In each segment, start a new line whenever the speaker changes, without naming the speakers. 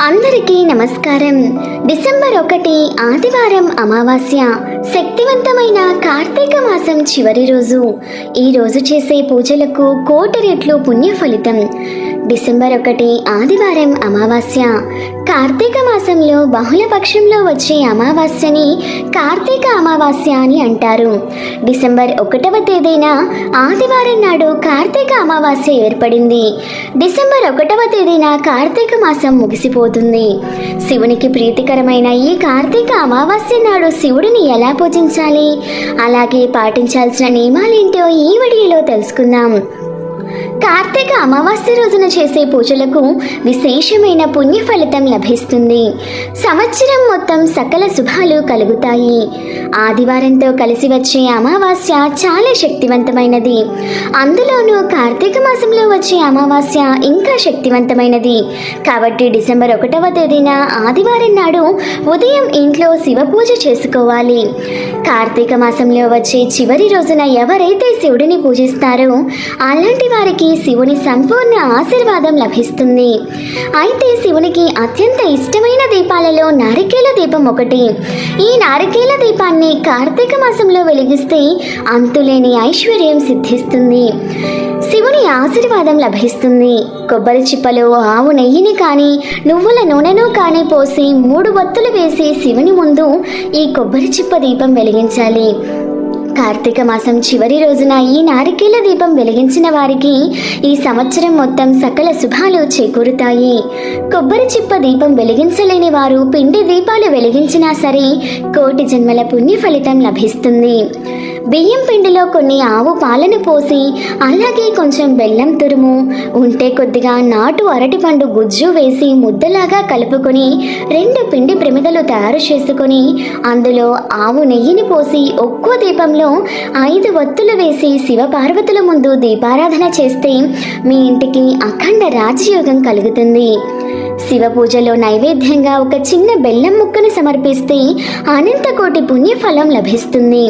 అందరికీ నమస్కారం. డిసెంబర్ ఒకటి ఆదివారం అమావాస్య శక్తివంతమైన కార్తీక మాసం చివరి రోజు. ఈ రోజు చేసే పూజలకు కోటి రెట్లు పుణ్య ఫలితం డిసెంబర్ ఒకటి ఆదివారం అమావాస్య. కార్తీక మాసంలో బహుళపక్షంలో వచ్చే అమావాస్యని కార్తీక అమావాస్య అని అంటారు. డిసెంబర్ ఒకటవ తేదీన ఆదివారం నాడు కార్తీక అమావాస్య ఏర్పడింది. డిసెంబర్ ఒకటవ తేదీన కార్తీక మాసం ముగిసిపోతుంది. శివునికి ప్రీతికరమైన ఈ కార్తీక అమావాస్య నాడు శివుడిని ఎలా పూజించాలి? అలాగే పాటించాల్సిన నియమాలేంటో ఈ వీడియోలో తెలుసుకుందాం. కార్తీక అమావాస్య రోజున చేసే పూజలకు విశేషమైన పుణ్య ఫలితం లభిస్తుంది. సంవత్సరం మొత్తం సకల శుభాలు కలుగుతాయి. ఆదివారంతో కలిసి వచ్చే అమావాస్య చాలా శక్తివంతమైనది. అందులోనూ కార్తీక మాసంలో వచ్చే అమావాస్య ఇంకా శక్తివంతమైనది. కాబట్టి డిసెంబర్ ఒకటవ తేదీన ఆదివారం నాడు ఉదయం ఇంట్లో శివ పూజ చేసుకోవాలి. కార్తీక మాసంలో వచ్చే చివరి రోజున ఎవరైతే శివుడిని పూజిస్తారో అలాంటి వారికి శివుని సంపూర్ణ ఆశీర్వాదం లభిస్తుంది. అయితే శివునికి అత్యంత ఇష్టమైన దీపాలలో నారికేల దీపం ఒకటి. ఈ నారికేల దీపాన్ని కార్తీక మాసంలో వెలిగిస్తే అంతులేని ఐశ్వర్యం సిద్ధిస్తుంది. శివుని ఆశీర్వాదం లభిస్తుంది. కొబ్బరి చిప్పలో ఆవు నెయ్యిని కానీ నువ్వుల నూనెను కానీ పోసి మూడు వత్తులు వేసి శివుని ముందు ఈ కొబ్బరి చిప్ప దీపం వెలిగించాలి. కార్తీక మాసం చివరి రోజున ఈ నారికేల దీపం వెలిగించిన వారికి ఈ సంవత్సరం మొత్తం సకల శుభాలు చేకూరుతాయి. కొబ్బరి చిప్ప దీపం వెలిగించలేని వారు పిండి దీపాలు వెలిగించినా సరే కోటి జన్మల పుణ్య ఫలితం లభిస్తుంది. బియ్యం పిండిలో కొన్ని ఆవు పాలను పోసి అలాగే కొంచెం బెల్లం తురుము ఉంటే కొద్దిగా నాటు అరటిపండు గుజ్జు వేసి ముద్దలాగా కలుపుకొని రెండు పిండి ప్రమిదలు తయారు చేసుకొని అందులో ఆవు నెయ్యిని పోసి ఒక్కో దీపంలో ఐదు వత్తులు వేసి శివపార్వతుల ముందు దీపారాధన చేస్తే మీ ఇంటికి అఖండ రాజయోగం కలుగుతుంది. శివ పూజలో నైవేద్యంగా ఒక చిన్న బెల్లం ముక్కను సమర్పిస్తే అనంతకోటి పుణ్యఫలం లభిస్తుంది.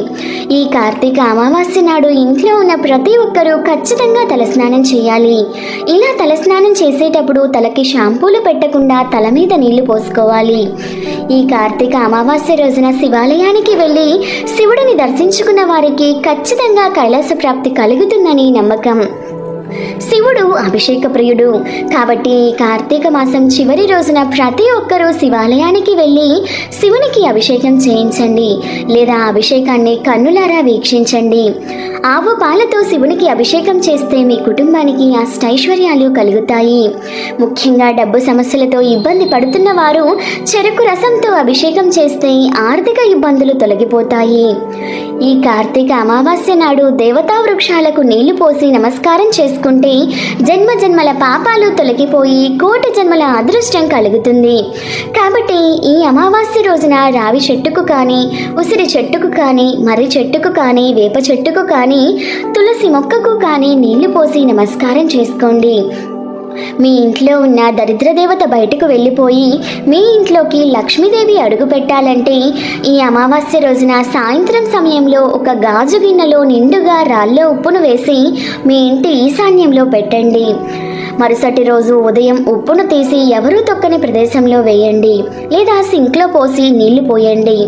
ఈ కార్తీక అమావాస్య నాడు ఇంట్లో ఉన్న ప్రతి ఒక్కరూ ఖచ్చితంగా తలస్నానం చేయాలి. ఇలా తలస్నానం చేసేటప్పుడు తలకి షాంపూలు పెట్టకుండా తల మీద నీళ్ళు పోసుకోవాలి. ఈ కార్తీక అమావాస్య రోజున శివాలయానికి వెళ్ళి శివుడిని దర్శించుకున్న వారికి ఖచ్చితంగా కైలాస ప్రాప్తి కలుగుతుందని నమ్మకం. శివుడు అభిషేక ప్రియుడు కాబట్టి కార్తీక మాసం చివరి రోజున ప్రతి ఒక్కరూ శివాలయానికి వెళ్ళి శివునికి అభిషేకం చేయించండి. లేదా అభిషేకాన్ని కన్నులారా వీక్షించండి. ఆవు పాలతో శివునికి అభిషేకం చేస్తే మీ కుటుంబానికి అష్టైశ్వర్యాలు కలుగుతాయి. ముఖ్యంగా డబ్బు సమస్యలతో ఇబ్బంది పడుతున్న వారు చెరుకు రసంతో అభిషేకం చేస్తే ఆర్థిక ఇబ్బందులు తొలగిపోతాయి. ఈ కార్తీక అమావాస్య నాడు దేవతా వృక్షాలకు నీళ్ళు పోసి నమస్కారం చేసుకుంటే జన్మ జన్మల పాపాలు తొలగిపోయి కోటి జన్మల అదృష్టం కలుగుతుంది. కాబట్టి ఈ అమావాస్య రోజున రావి చెట్టుకు కానీ ఉసిరి చెట్టుకు కానీ మర్రి చెట్టుకు కానీ వేప చెట్టుకు కానీ తులసి మొక్కకు కానీ నీళ్ళు పోసి నమస్కారం చేసుకోండి. మీ ఇంట్లో ఉన్న దరిద్ర దేవత బయటకు వెళ్ళిపోయి మీ ఇంట్లోకి లక్ష్మీదేవి అడుగు పెట్టాలంటే ఈ అమావాస్య రోజున సాయంత్రం సమయంలో ఒక గాజు గిన్నెలో నిండుగా రాళ్ళ ఉప్పును వేసి మీ ఇంటి ఈశాన్యంలో పెట్టండి. మరుసటి రోజు ఉదయం ఉప్పును తీసి ఎవరూ తొక్కని ప్రదేశంలో వేయండి లేదా సింక్లో పోసి నీళ్ళు పోయండి.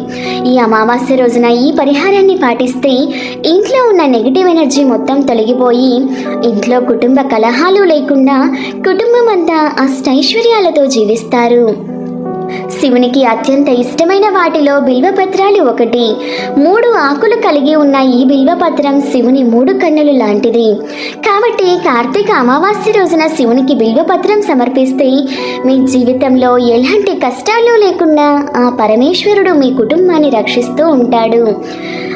ఈ అమావాస్య రోజున ఈ పరిహారాన్ని పాటిస్తే ఇంట్లో ఉన్న నెగిటివ్ ఎనర్జీ మొత్తం తొలగిపోయి ఇంట్లో కుటుంబ కలహాలు లేకుండా కుటుంబం అంతా అష్టైశ్వర్యాలతో జీవిస్తారు. శివునికి అత్యంత ఇష్టమైన వాటిలో బిల్వపత్రాలు ఒకటి. మూడు ఆకులు కలిగి ఉన్న ఈ బిల్వపత్రం శివుని మూడు కన్నులు లాంటిది. కాబట్టి కార్తీక అమావాస్య రోజున శివునికి బిల్వపత్రం సమర్పిస్తే మీ జీవితంలో ఎలాంటి కష్టాలు లేకుండా ఆ పరమేశ్వరుడు మీ కుటుంబాన్ని రక్షిస్తూ ఉంటాడు.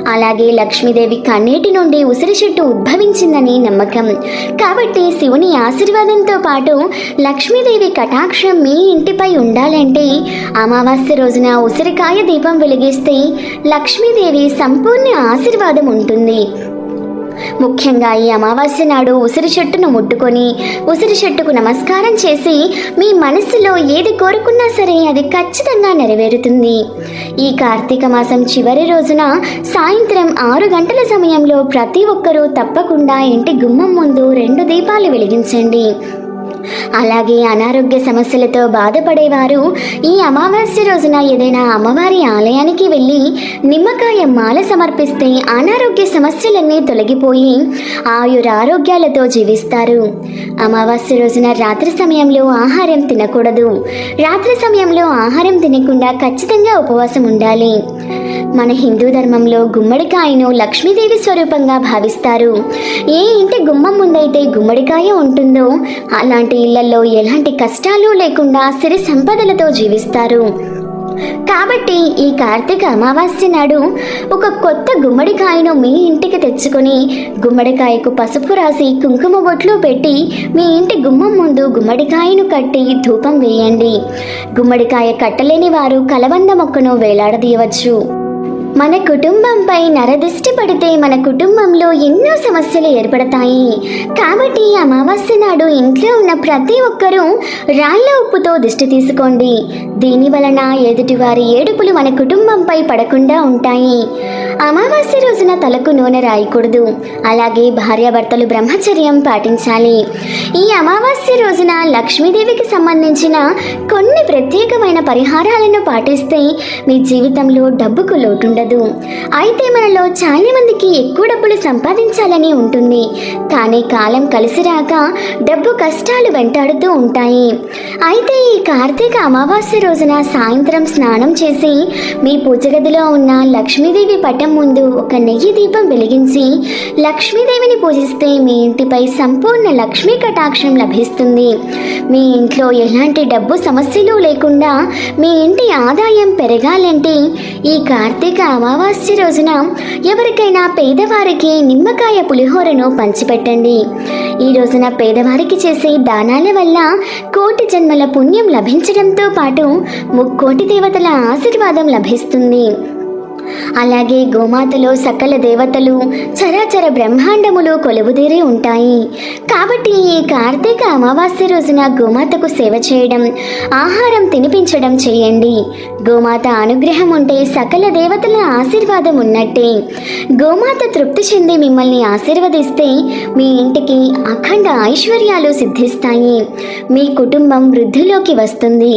అలాగే లక్ష్మీదేవి కన్నీటి నుండి ఉసిరి చెట్టు ఉద్భవించిందని నమ్మకం. కాబట్టి శివుని ఆశీర్వాదంతో పాటు లక్ష్మీదేవి కటాక్షం మీ ఇంటిపై ఉండాలంటే అమావాస్య రోజున ఉసిరికాయ దీపం వెలిగిస్తే లక్ష్మీదేవి సంపూర్ణ ఆశీర్వాదం ఉంటుంది. ముఖ్యంగా ఈ అమావాస్య నాడు ఉసిరి చెట్టును ముట్టుకొని ఉసిరి చెట్టుకు నమస్కారం చేసి మీ మనస్సులో ఏది కోరుకున్నా సరే అది ఖచ్చితంగా నెరవేరుతుంది. ఈ కార్తీక మాసం చివరి రోజున సాయంత్రం ఆరు గంటల సమయంలో ప్రతి ఒక్కరూ తప్పకుండా ఇంటి గుమ్మం ముందు రెండు దీపాలు వెలిగించండి. అలాగే అనారోగ్య సమస్యలతో బాధపడేవారు ఈ అమావాస్య రోజున ఏదైనా అమ్మవారి ఆలయానికి వెళ్ళి నిమ్మకాయ మాల సమర్పిస్తే అనారోగ్య సమస్యలన్నీ తొలగిపోయి ఆయురారోగ్యాలతో జీవిస్తారు. అమావాస్య రోజున రాత్రి సమయంలో ఆహారం తినకూడదు. రాత్రి సమయంలో ఆహారం తినకుండా ఖచ్చితంగా ఉపవాసం ఉండాలి. మన హిందూ ధర్మంలో గుమ్మడికాయను లక్ష్మీదేవి స్వరూపంగా భావిస్తారు. ఏ ఇంటి గుమ్మం ముందైతే గుమ్మడికాయ ఉంటుందో అలాంటి ఇళ్ళలో ఎలాంటి కష్టాలు లేకుండా సిరి సంపదలతో జీవిస్తారు. కాబట్టి ఈ కార్తీక అమావాస్య నాడు ఒక కొత్త గుమ్మడికాయను మీ ఇంటికి తెచ్చుకొని గుమ్మడికాయకు పసుపు రాసి కుంకుమ బొట్లు పెట్టి మీ ఇంటి గుమ్మం ముందు గుమ్మడికాయను కట్టి ధూపం వేయండి. గుమ్మడికాయ కట్టలేని వారు కలబంద మొక్కను వేలాడదీయవచ్చు. మన కుటుంబంపై నరదిష్టి పడితే మన కుటుంబంలో ఎన్నో సమస్యలు ఏర్పడతాయి. కాబట్టి అమావాస్య నాడు ఇంట్లో ఉన్న ప్రతి ఒక్కరూ రాళ్ళ ఉప్పుతో దిష్టి తీసుకోండి. దీని వలన ఎదుటివారి ఏడుపులు మన కుటుంబంపై పడకుండా ఉంటాయి. అమావాస్య రోజున తలకు నూనె రాయకూడదు. అలాగే భార్యాభర్తలు బ్రహ్మచర్యం పాటించాలి. ఈ అమావాస్య రోజున లక్ష్మీదేవికి సంబంధించిన కొన్ని ప్రత్యేకమైన పరిహారాలను పాటిస్తే మీ జీవితంలో డబ్బుకు లోటుండదు. అయితే మనలో చాలా మందికి ఎక్కువ డబ్బులు సంపాదించాలని ఉంటుంది. కానీ కాలం కలిసి రాక డబ్బు కష్టాలు వెంటాడుతూ ఉంటాయి. అయితే ఈ కార్తీక అమావాస్య రోజున సాయంత్రం స్నానం చేసి మీ పూజగదిలో ఉన్న లక్ష్మీదేవి పటం ముందు ఒక నెయ్యి దీపం వెలిగించి లక్ష్మీదేవిని పూజిస్తే మీ ఇంటిపై సంపూర్ణ లక్ష్మీ కటాక్షం లభిస్తుంది. మీ ఇంట్లో ఎలాంటి డబ్బు సమస్యలు లేకుండా మీ ఇంటి ఆదాయం పెరగాలంటే ఈ కార్తీక అమావాస్య రోజున ఎవరికైనా పేదవారికి నిమ్మకాయ పులిహోరను పంచిపెట్టండి. ఈ రోజున పేదవారికి చేసే దానాల వల్ల కోటి జన్మల పుణ్యం లభించడంతో పాటు ముక్కోటి దేవతల ఆశీర్వాదం లభిస్తుంది. అలాగే గోమాతలో సకల దేవతలు చరాచర బ్రహ్మాండములు కొలువుదేరి ఉంటాయి. కాబట్టి ఈ కార్తీక అమావాస్య రోజున గోమాతకు సేవ చేయడం ఆహారం తినిపించడం చేయండి. గోమాత అనుగ్రహం ఉంటే సకల దేవతల ఆశీర్వాదం ఉన్నట్టే. గోమాత తృప్తి చెంది మిమ్మల్ని ఆశీర్వదిస్తే మీ ఇంటికి అఖండ ఐశ్వర్యాలు సిద్ధిస్తాయి. మీ కుటుంబం వృద్ధిలోకి వస్తుంది.